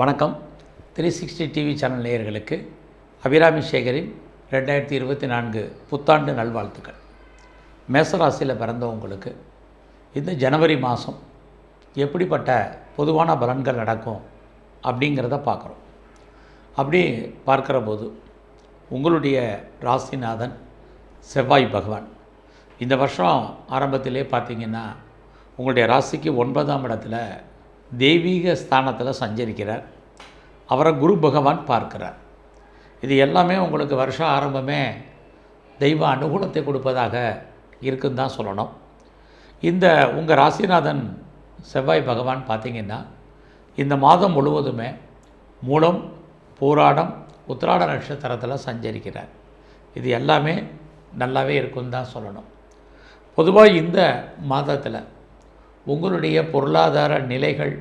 வணக்கம். Three sixty TV channel நேயர்களுக்கு அபிராமி சேகரின் ரெண்டாயிரத்தி இருபத்தி நான்கு புத்தாண்டு நல்வாழ்த்துக்கள். மேசராசியில் பிறந்தவங்களுக்கு இந்த ஜனவரி மாதம் எப்படிப்பட்ட பொதுவான பலன்கள் நடக்கும் அப்படிங்கிறத பார்க்குறோம். அப்படி பார்க்குற போது உங்களுடைய ராசிநாதன் செவ்வாய் பகவான் இந்த வருஷம் ஆரம்பத்திலே பார்த்தீங்கன்னா உங்களுடைய ராசிக்கு ஒன்பதாம் இடத்துல தெய்வீக ஸ்தானத்தில் சஞ்சரிக்கிறார். அவரை குரு பகவான் பார்க்கிறார். இது எல்லாமே உங்களுக்கு வருஷம் ஆரம்பமே தெய்வ அனுகூலத்தை கொடுப்பதாக இருக்குன்னு தான் சொல்லணும். இந்த உங்கள் ராசிநாதன் செவ்வாய் பகவான் பார்த்தீங்கன்னா இந்த மாதம் முழுவதுமே மூலம் போராடம் உத்திராட நட்சத்திரத்தில் சஞ்சரிக்கிறார். இது எல்லாமே நல்லாவே இருக்குன்னு தான் சொல்லணும். பொதுவாக இந்த மாதத்தில் உங்களுடைய பொருளாதார நிலைகள்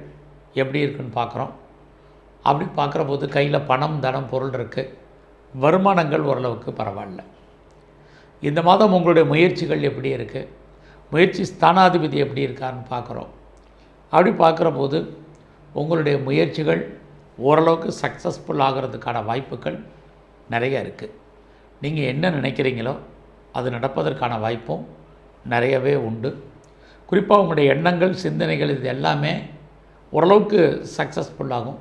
எப்படி இருக்குன்னு பார்க்குறோம். அப்படி பார்க்குற போது கையில் பணம் தனம் பொருள் இருக்குது வருமானங்கள் ஓரளவுக்கு பரவாயில்ல. இந்த மாதம் உங்களுடைய முயற்சிகள் எப்படி இருக்குது முயற்சி ஸ்தானாதிபதி எப்படி இருக்கான்னு பார்க்குறோம். அப்படி பார்க்குற போது உங்களுடைய முயற்சிகள் ஓரளவுக்கு சக்ஸஸ்ஃபுல் ஆகிறதுக்கான வாய்ப்புகள் நிறைய இருக்குது நீங்கள் என்ன நினைக்கிறீங்களோ அது நடப்பதற்கான வாய்ப்பும் நிறையவே உண்டு. குறிப்பாக உங்களுடைய எண்ணங்கள் சிந்தனைகள் இது எல்லாமே ஓரளவுக்கு சக்ஸஸ்ஃபுல்லாகும்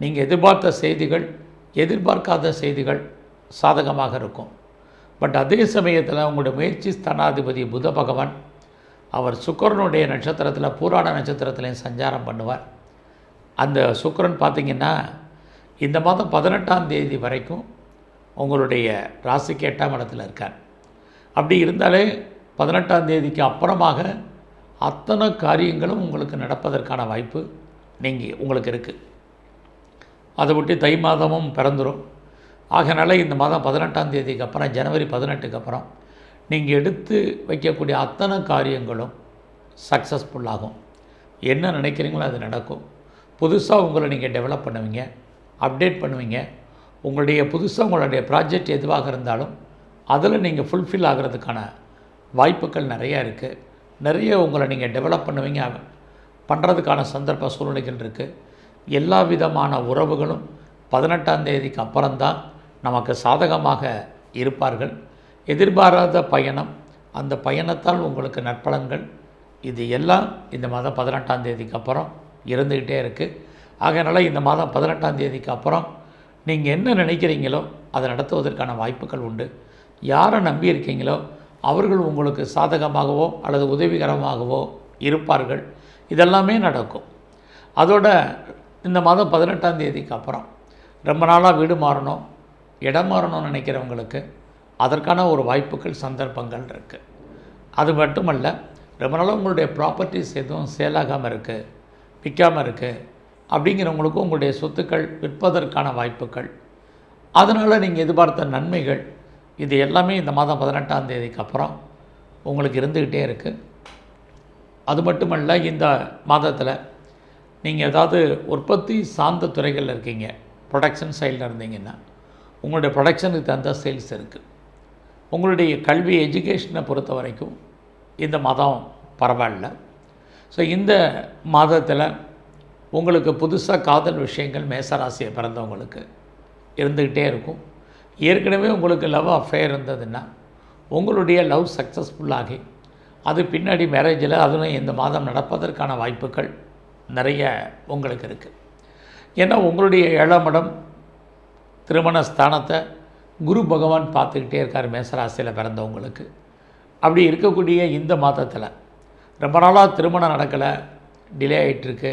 நீங்கள் எதிர்பார்த்த செய்திகள் எதிர்பார்க்காத செய்திகள் சாதகமாக இருக்கும். பட் அதே சமயத்தில் உங்களுடைய முயற்சி ஸ்தானாதிபதி புத பகவான் அவர் சுக்கரனுடைய நட்சத்திரத்தில் பூராட நட்சத்திரத்திலையும் சஞ்சாரம் பண்ணுவார். அந்த சுக்கரன் பார்த்திங்கன்னா இந்த மாதம் பதினெட்டாம் தேதி வரைக்கும் உங்களுடைய ராசிக்கு எட்டாம் இடத்துல இருக்கார். அப்படி இருந்தாலே பதினெட்டாம் தேதிக்கு அப்புறமாக அத்தனை காரியங்களும் உங்களுக்கு நடப்பதற்கான வாய்ப்பு நீங்கள் உங்களுக்கு இருக்குது அதை விட்டு தை மாதமும் பிறந்துடும் ஆகனால இந்த மாதம் பதினெட்டாம் தேதிக்கு அப்புறம் ஜனவரி பதினெட்டுக்கு அப்புறம் நீங்கள் எடுத்து வைக்கக்கூடிய அத்தனை காரியங்களும் சக்ஸஸ்ஃபுல்லாகும் என்ன நினைக்கிறீங்களோ அது நடக்கும். புதுசாக உங்களை நீங்கள் டெவலப் பண்ணுவீங்க அப்டேட் பண்ணுவீங்க. உங்களுடைய புதுசாக உங்களுடைய ப்ராஜெக்ட் எதுவாக இருந்தாலும் அதில் நீங்கள் ஃபுல்ஃபில் ஆகிறதுக்கான வாய்ப்புகள் நிறையா இருக்குது நிறைய உங்களை நீங்கள் டெவலப் பண்ணுவீங்க பண்ணுறதுக்கான சந்தர்ப்ப சூழ்நிலைகள் இருக்குது எல்லா விதமான உறவுகளும் பதினெட்டாம் தேதிக்கு அப்புறம்தான் நமக்கு சாதகமாக இருப்பார்கள். எதிர்பாராத பயணம் அந்த பயணத்தால் உங்களுக்கு நற்பலன்கள் இது எல்லாம் இந்த மாதம் பதினெட்டாம் தேதிக்கு அப்புறம் இருந்துக்கிட்டே இருக்குது ஆகையினால இந்த மாதம் பதினெட்டாம் தேதிக்கு அப்புறம் நீங்கள் என்ன நினைக்கிறீங்களோ அதை நடத்துவதற்கான வாய்ப்புகள் உண்டு. யாரை நம்பி இருக்கீங்களோ அவர்கள் உங்களுக்கு சாதகமாகவோ அல்லது உதவிகரமாகவோ இருப்பார்கள். இதெல்லாமே நடக்கும். அதோட இந்த மாதம் பதினெட்டாம் தேதிக்கு அப்புறம். ரொம்ப நாளாக வீடு மாறணும் இடம் மாறணும்னு நினைக்கிறவங்களுக்கு அதற்கான ஒரு வாய்ப்புகள் சந்தர்ப்பங்கள் இருக்குது அது மட்டுமல்ல ரொம்ப நாளாக உங்களுடைய ப்ராப்பர்ட்டிஸ் எதுவும் சேலாகாமல் இருக்குது விற்காமல் இருக்குது அப்படிங்கிறவங்களுக்கும் உங்களுடைய சொத்துக்கள் விற்பதற்கான வாய்ப்புகள். அதனால் நீங்கள் எதிர்பார்த்த நன்மைகள் இது எல்லாமே இந்த மாதம் பதினெட்டாம் தேதிக்கு அப்புறம் உங்களுக்கு இருந்துக்கிட்டே இருக்குது அது மட்டுமல்ல இந்த மாதத்தில் நீங்கள் ஏதாவது உற்பத்தி சார்ந்த துறைகளில் இருக்கீங்க ப்ரொடக்ஷன் சைடில் இருந்தீங்கன்னா உங்களுடைய ப்ரொடக்ஷனுக்கு தகுந்த சேல்ஸ் இருக்குது உங்களுடைய கல்வி எஜுகேஷனை பொறுத்த வரைக்கும் இந்த மாதம் பரவாயில்ல. ஸோ இந்த மாதத்தில் உங்களுக்கு புதுசாக காதல் விஷயங்கள் மேசராசியை பிறந்தவங்களுக்கு இருந்துக்கிட்டே இருக்கும். ஏற்கனவே உங்களுக்கு லவ் அஃபேர் இருந்ததுன்னா உங்களுடைய லவ் சக்ஸஸ்ஃபுல்லாகி அது பின்னாடி மேரேஜில் அதுவும் இந்த மாதம் நடப்பதற்கான வாய்ப்புகள் நிறைய உங்களுக்கு இருக்குது ஏன்னா உங்களுடைய இளமடம் திருமண ஸ்தானத்தை குரு பகவான் பார்த்துக்கிட்டே இருக்கார் மேசராசியில் பிறந்தவங்களுக்கு. அப்படி இருக்கக்கூடிய இந்த மாதத்தில் ரொம்ப நாளாக திருமணம் நடக்கலை டிலே ஆகிட்டுருக்கு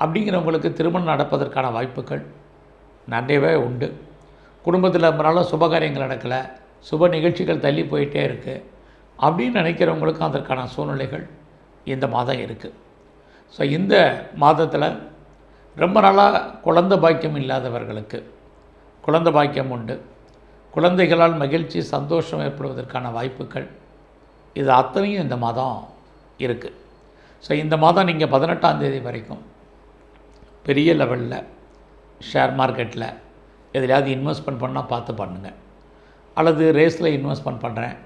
அப்படிங்கிறவங்களுக்கு திருமணம் நடப்பதற்கான வாய்ப்புகள் நிறையவே உண்டு. குடும்பத்தில் ரொம்ப நாளாக சுபகாரியங்கள் நடக்கலை சுப நிகழ்ச்சிகள் தள்ளி போயிட்டே இருக்குது அப்படின்னு நினைக்கிறவங்களுக்கும் அதற்கான சூழ்நிலைகள் இந்த மாதம் இருக்குது ஸோ இந்த மாதத்தில் ரொம்ப நாளாக குழந்த பாக்கியம் இல்லாதவர்களுக்கு குழந்த பாக்கியம் உண்டு. குழந்தைகளால் மகிழ்ச்சி சந்தோஷம் ஏற்படுவதற்கான வாய்ப்புகள். இது அத்தனையும் இந்த மாதம் இருக்குது ஸோ இந்த மாதம் நீங்கள் பதினெட்டாம் தேதி வரைக்கும் பெரிய லெவலில் ஷேர் மார்க்கெட்டில் எதுலையாவது இன்வெஸ்ட்மெண்ட் பண்ணால் பார்த்து பண்ணுங்கள் அல்லது ரேஸில் இன்வெஸ்ட்மெண்ட் பண்ணுறேன்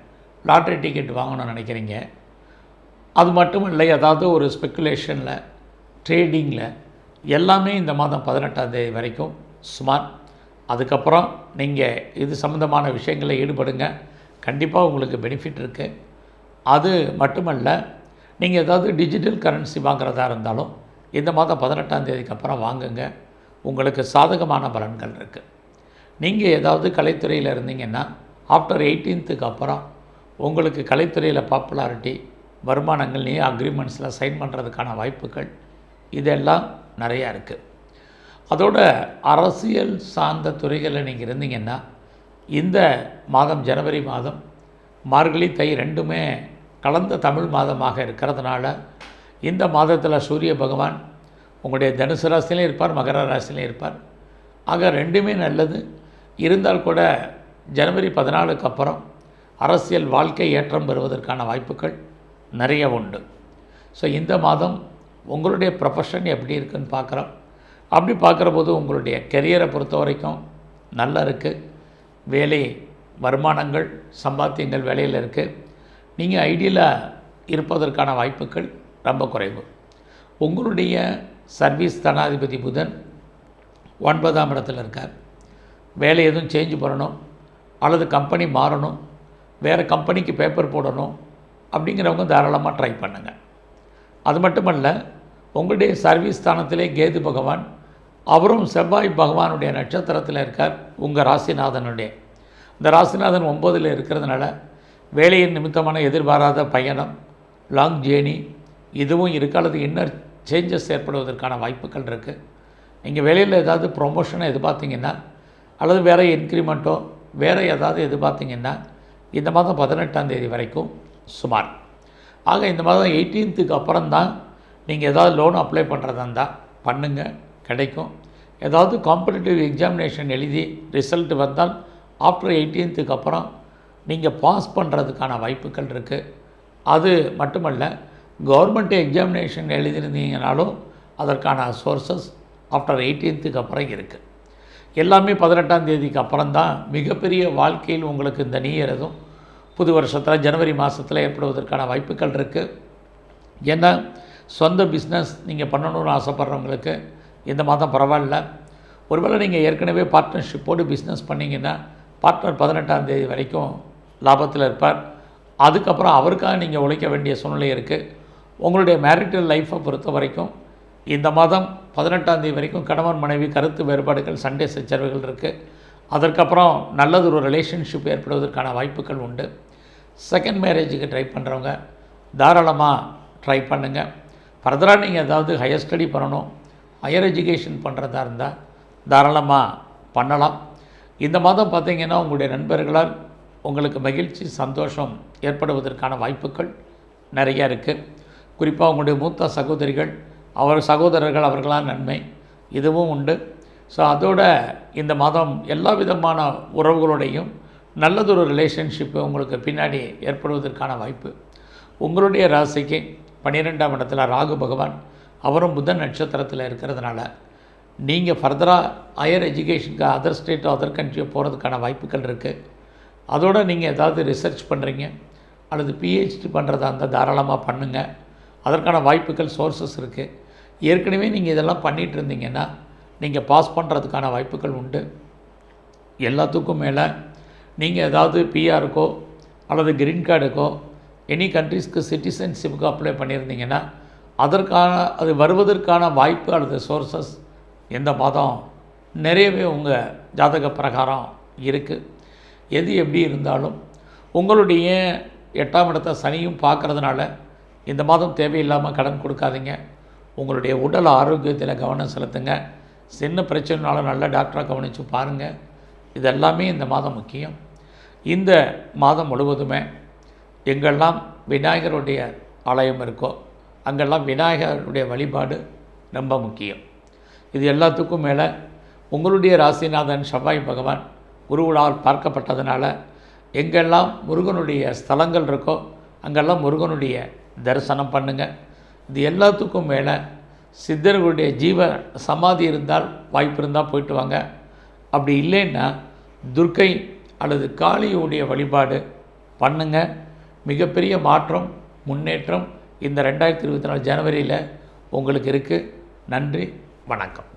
லாட்ரி டிக்கெட் வாங்கணும்னு நினைக்கிறீங்க. அது மட்டும் இல்லை ஏதாவது ஒரு ஸ்பெக்குலேஷனில் ட்ரேடிங்கில் எல்லாமே இந்த மாதம் பதினெட்டாம் தேதி வரைக்கும் சுமார். அதுக்கப்புறம் நீங்கள் இது சம்மந்தமான விஷயங்களில் ஈடுபடுங்க. கண்டிப்பாக உங்களுக்கு பெனிஃபிட் இருக்குது அது மட்டுமல்ல நீங்கள் ஏதாவது டிஜிட்டல் கரன்சி வாங்குறதா இருந்தாலும் இந்த மாதம் பதினெட்டாம் தேதிக்கு அப்புறம் வாங்குங்க. உங்களுக்கு சாதகமான பலன்கள் இருக்குது நீங்கள் ஏதாவது கலைத்துறையில் இருந்தீங்கன்னா ஆஃப்டர் எயிட்டீன்த்துக்கு அப்புறம் உங்களுக்கு கலைத்துறையில் பாப்புலாரிட்டி வருமானங்கள் நீ அக்ரிமெண்ட்ஸில் சைன் பண்ணுறதுக்கான வாய்ப்புகள் இதெல்லாம் நிறையா இருக்குது அதோட அரசியல் சார்ந்த துறைகளில் நீங்கள் இருந்தீங்கன்னா இந்த மாதம் ஜனவரி மாதம் மார்கழி தை ரெண்டுமே கலந்த தமிழ் மாதமாக இருக்கிறதுனால இந்த மாதத்தில் சூரிய பகவான் உங்களுடைய தனுசு ராசிலையும் இருப்பார் மகர ராசிலையும் இருப்பார். ஆக ரெண்டுமே நல்லது. இருந்தால் கூட ஜனவரி பதினாலுக்கு அப்புறம் அரசியல் வாழ்க்கை ஏற்றம் பெறுவதற்கான வாய்ப்புகள் நிறைய உண்டு. ஸோ இந்த மாதம் உங்களுடைய ப்ரொஃபஷன் எப்படி இருக்குன்னு பார்க்குறோம். அப்படி பார்க்குற போது உங்களுடைய கெரியரை பொறுத்த வரைக்கும் நல்லா இருக்குது வேலை வருமானங்கள் சம்பாத்தியங்கள் வேலையில் இருக்குது நீங்கள் ஐடியலாக இருப்பதற்கான வாய்ப்புகள் ரொம்ப குறைவு. உங்களுடைய சர்வீஸ் தனாதிபதி புதன் ஒன்பதாம் இடத்துல இருக்கார். வேலை எதுவும் சேஞ்ச் பண்ணணும். அல்லது கம்பெனி மாறணும். வேறு கம்பெனிக்கு பேப்பர் போடணும். அப்படிங்கிறவங்க தாராளமாக ட்ரை பண்ணுங்கள் அது மட்டுமல்ல உங்களுடைய சர்வீஸ் ஸ்தானத்திலே கேது பகவான் அவரும் செவ்வாய் பகவானுடைய நட்சத்திரத்தில் இருக்கார் உங்கள் ராசிநாதனுடைய. இந்த ராசிநாதன் ஒம்பதில் இருக்கிறதுனால வேலையின் நிமித்தமான எதிர்பாராத பயணம் லாங் ஜேர்னி இதுவும் இருக்கு அல்லது இன்னர் சேஞ்சஸ் ஏற்படுவதற்கான வாய்ப்புகள் இருக்குது நீங்கள் வேலையில் ஏதாவது ப்ரொமோஷனை எதிர்பார்த்தீங்கன்னா அல்லது வேறு இன்க்ரிமெண்ட்டோ வேறு ஏதாவது எதிர்பார்த்தீங்கன்னா இந்த மாதம் பதினெட்டாம் தேதி வரைக்கும் சுமார். ஆக இந்த மாதம் எயிட்டீன்த்துக்கு அப்புறம் தான் நீங்கள் ஏதாவது லோன் அப்ளை பண்ணுறதா இருந்தால் பண்ணுங்கள் கிடைக்கும். ஏதாவது காம்படிட்டிவ் எக்ஸாமினேஷன் எழுதி ரிசல்ட் வந்தால் ஆஃப்டர் எயிட்டீன்த்துக்கு அப்புறம் நீங்கள் பாஸ் பண்ணுறதுக்கான வாய்ப்புகள் இருக்குது அது மட்டுமல்ல கவர்மெண்ட் எக்ஸாமினேஷன் எழுதியிருந்தீங்கனாலும் அதற்கான சோர்சஸ் ஆஃப்டர் எயிட்டீன்த்துக்கு அப்புறம் இருக்குது எல்லாமே பதினெட்டாம் தேதிக்கு அப்புறம் தான் மிகப்பெரிய வாழ்க்கையில் உங்களுக்கு இந்த நீயறதும் புது வருஷத்தில் ஜனவரி மாதத்தில் ஏற்படுவதற்கான வாய்ப்புகள் இருக்குது ஏன்னா சொந்த பிஸ்னஸ் நீங்கள் பண்ணணும்னு ஆசைப்பட்றவங்களுக்கு இந்த மாதம் பரவாயில்ல. ஒருவேளை நீங்கள் ஏற்கனவே பார்ட்னர்ஷிப்போடு பிஸ்னஸ் பண்ணிங்கன்னா பார்ட்னர் பதினெட்டாம் தேதி வரைக்கும் லாபத்தில் இருப்பார். அதுக்கப்புறம் அவருக்காக நீங்கள் உழைக்க வேண்டிய சூழ்நிலை இருக்குது உங்களுடைய மேரிட்டல் லைஃப்பை பொறுத்த வரைக்கும் இந்த மாதம் பதினெட்டாம் தேதி வரைக்கும் கணவன் மனைவி கருத்து வேறுபாடுகள் சண்டே சச்சரவுகள் இருக்குது அதற்கப்புறம் நல்லது ஒரு ரிலேஷன்ஷிப் ஏற்படுவதற்கான வாய்ப்புகள் உண்டு. செகண்ட் மேரேஜுக்கு ட்ரை பண்ணுறவங்க தாராளமாக ட்ரை பண்ணுங்கள் ஃபர்தராக நீங்கள் ஏதாவது ஹையர் ஸ்டடி பண்ணணும் ஹையர் எஜுகேஷன் பண்ணுறதா இருந்தால் தாராளமாக பண்ணலாம். இந்த மாதம் பார்த்தீங்கன்னா உங்களுடைய நண்பர்களால் உங்களுக்கு மகிழ்ச்சி சந்தோஷம் ஏற்படுவதற்கான வாய்ப்புகள் நிறையா இருக்குது குறிப்பாக உங்களுடைய மூத்த சகோதரிகள் அவர் சகோதரர்கள் அவர்களால் நன்மை இதுவும் உண்டு. ஸோ அதோட இந்த மாதம் எல்லா விதமான உறவுகளோடையும் நல்லதொரு ரிலேஷன்ஷிப்பு உங்களுக்கு பின்னாடி ஏற்படுவதற்கான வாய்ப்பு. உங்களுடைய ராசிக்கு பன்னிரெண்டாம் இடத்துல ராகு பகவான் அவரும் புதன் நட்சத்திரத்தில் இருக்கிறதுனால நீங்கள் ஃபர்தராக ஹையர் எஜுகேஷனுக்கு அதர் ஸ்டேட்டோ அதர் கண்ட்ரியோ போகிறதுக்கான வாய்ப்புகள் இருக்குது அதோடு நீங்கள் ஏதாவது ரிசர்ச் பண்ணுறீங்க அல்லது பிஹெச்டி பண்ணுறதா இருந்தால் தாராளமாக பண்ணுங்கள் அதற்கான வாய்ப்புகள் சோர்சஸ் இருக்குது ஏற்கனவே நீங்கள் இதெல்லாம் பண்ணிகிட்டு இருந்தீங்கன்னா நீங்கள் பாஸ் பண்ணுறதுக்கான வாய்ப்புகள் உண்டு. எல்லாத்துக்கும் மேலே நீங்கள் ஏதாவது பிஆருக்கோ அல்லது க்ரீன் கார்டுக்கோ எனி கண்ட்ரீஸ்க்கு சிட்டிசன்ஷிப்புக்கு அப்ளை பண்ணியிருந்தீங்கன்னா அதற்கான அது வருவதற்கான வாய்ப்பு அல்லது சோர்சஸ் எந்த மாதம் நிறையவே உங்கள் ஜாதக பிரகாரம் இருக்குது எது எப்படி இருந்தாலும் உங்களுடைய எட்டாம் இடத்த சனியும் பார்க்குறதுனால இந்த மாதம் தேவையில்லாமல் கடன் கொடுக்காதீங்க. உங்களுடைய உடல் ஆரோக்கியத்தில் கவனம் செலுத்துங்க. சின்ன பிரச்சனைனாலும் நல்ல டாக்டராக கவனித்து பாருங்கள் இதெல்லாமே இந்த மாதம் முக்கியம். இந்த மாதம் முழுவதுமே எங்கெல்லாம் விநாயகருடைய ஆலயம் இருக்கோ அங்கெல்லாம் விநாயகருடைய வழிபாடு ரொம்ப முக்கியம். இது எல்லாத்துக்கும் மேலே உங்களுடைய ராசிநாதன் செவ்வாய் பகவான் குருவினால் பார்க்கப்பட்டதுனால எங்கெல்லாம் முருகனுடைய ஸ்தலங்கள் இருக்கோ அங்கெல்லாம் முருகனுடைய தரிசனம் பண்ணுங்கள் இது எல்லாத்துக்கும் மேலே சித்தர்களுடைய ஜீவ சமாதி இருந்தால் வாய்ப்பு இருந்தால் போயிட்டு வாங்க. அப்படி இல்லைன்னா துர்க்கை அல்லது காளியுடைய வழிபாடு பண்ணுங்க. மிகப்பெரிய மாற்றம் முன்னேற்றம் இந்த ரெண்டாயிரத்தி இருபத்தி நாலு ஜனவரியில் உங்களுக்கு இருக்குது நன்றி வணக்கம்.